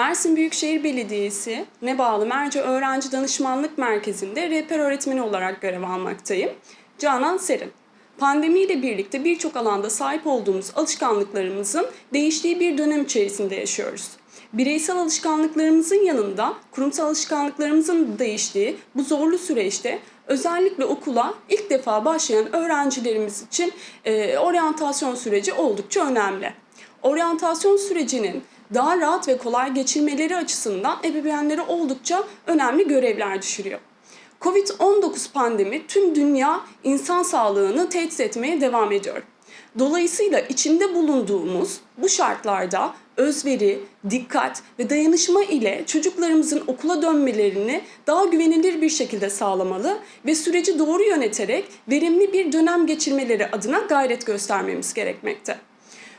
Mersin Büyükşehir Belediyesi ne bağlı Merce Öğrenci Danışmanlık Merkezi'nde rehber öğretmeni olarak görev almaktayım. Canan Serin. Pandemiyle birlikte birçok alanda sahip olduğumuz alışkanlıklarımızın değiştiği bir dönem içerisinde yaşıyoruz. Bireysel alışkanlıklarımızın yanında kurumsal alışkanlıklarımızın değiştiği bu zorlu süreçte özellikle okula ilk defa başlayan öğrencilerimiz için e, oryantasyon süreci oldukça önemli. Oryantasyon sürecinin daha rahat ve kolay geçirmeleri açısından ebeveynlere oldukça önemli görevler düşürüyor. Covid-19 pandemi tüm dünya insan sağlığını tehdit etmeye devam ediyor. Dolayısıyla içinde bulunduğumuz bu şartlarda özveri, dikkat ve dayanışma ile çocuklarımızın okula dönmelerini daha güvenilir bir şekilde sağlamalı ve süreci doğru yöneterek verimli bir dönem geçirmeleri adına gayret göstermemiz gerekmekte.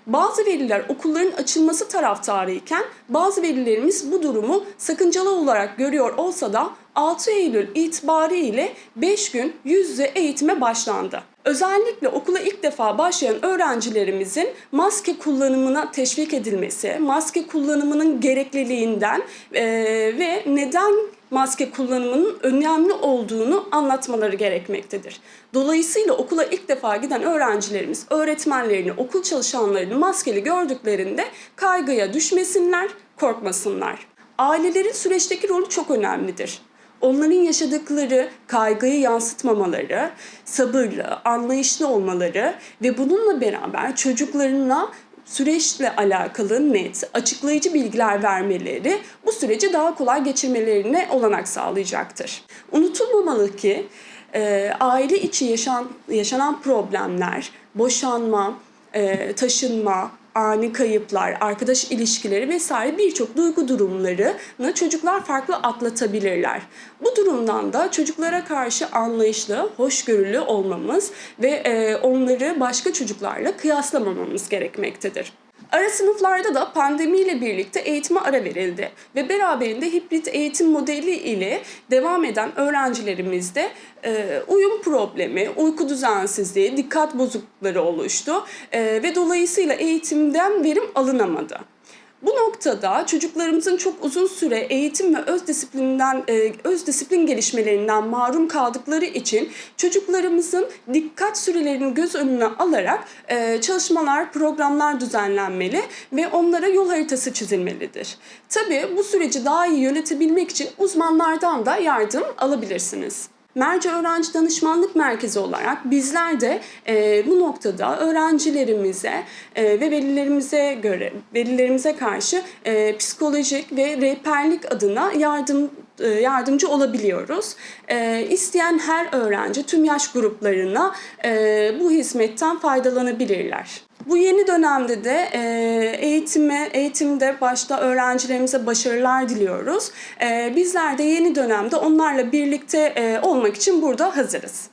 Bazı veliler okulların açılması taraftarı iken bazı velilerimiz bu durumu sakıncalı olarak görüyor olsa da 6 Eylül itibariyle 5 gün yüz yüze eğitime başlandı. Özellikle okula ilk defa başlayan öğrencilerimizin maske kullanımına teşvik edilmesi, maske kullanımının gerekliliğinden eee, ve neden maske kullanımının önemli olduğunu anlatmaları gerekmektedir. Dolayısıyla okula ilk defa giden öğrencilerimiz öğretmenlerini, okul çalışanlarını maskeli gördüklerinde kaygıya düşmesinler, korkmasınlar. Ailelerin süreçteki rolü çok önemlidir onların yaşadıkları kaygıyı yansıtmamaları, sabırlı, anlayışlı olmaları ve bununla beraber çocuklarına süreçle alakalı net, açıklayıcı bilgiler vermeleri bu süreci daha kolay geçirmelerine olanak sağlayacaktır. Unutulmamalı ki e, aile içi yaşan, yaşanan problemler, boşanma, e, taşınma, ani kayıplar, arkadaş ilişkileri vesaire birçok duygu durumlarını çocuklar farklı atlatabilirler. Bu durumdan da çocuklara karşı anlayışlı, hoşgörülü olmamız ve e, onları başka çocuklarla kıyaslamamamız gerekmektedir. Ara sınıflarda da pandemiyle birlikte eğitime ara verildi ve beraberinde hibrit eğitim modeli ile devam eden öğrencilerimizde e, uyum problemi, uyku düzensizliği, dikkat bozuklukları oluştu e, ve dolayısıyla eğitimden verim alınamadı. Bu noktada çocuklarımızın çok uzun süre eğitim ve öz disiplinden e, öz disiplin gelişmelerinden mahrum kaldıkları için çocuklarımızın dikkat sürelerini göz önüne alarak e, çalışmalar, programlar düzenlenmeli ve onlara yol haritası çizilmelidir. Tabii bu süreci daha iyi yönetebilmek için uzmanlardan da yardım alabilirsiniz. Merce Öğrenci Danışmanlık Merkezi olarak bizler de e, bu noktada öğrencilerimize e, ve velilerimize göre velilerimize karşı e, psikolojik ve rehberlik adına yardım e, yardımcı olabiliyoruz. E, isteyen her öğrenci tüm yaş gruplarına e, bu hizmetten faydalanabilirler. Bu yeni dönemde de e, eğitime, eğitimde başta öğrencilerimize başarılar diliyoruz. E, bizler de yeni dönemde onlarla birlikte e, olmak için burada hazırız.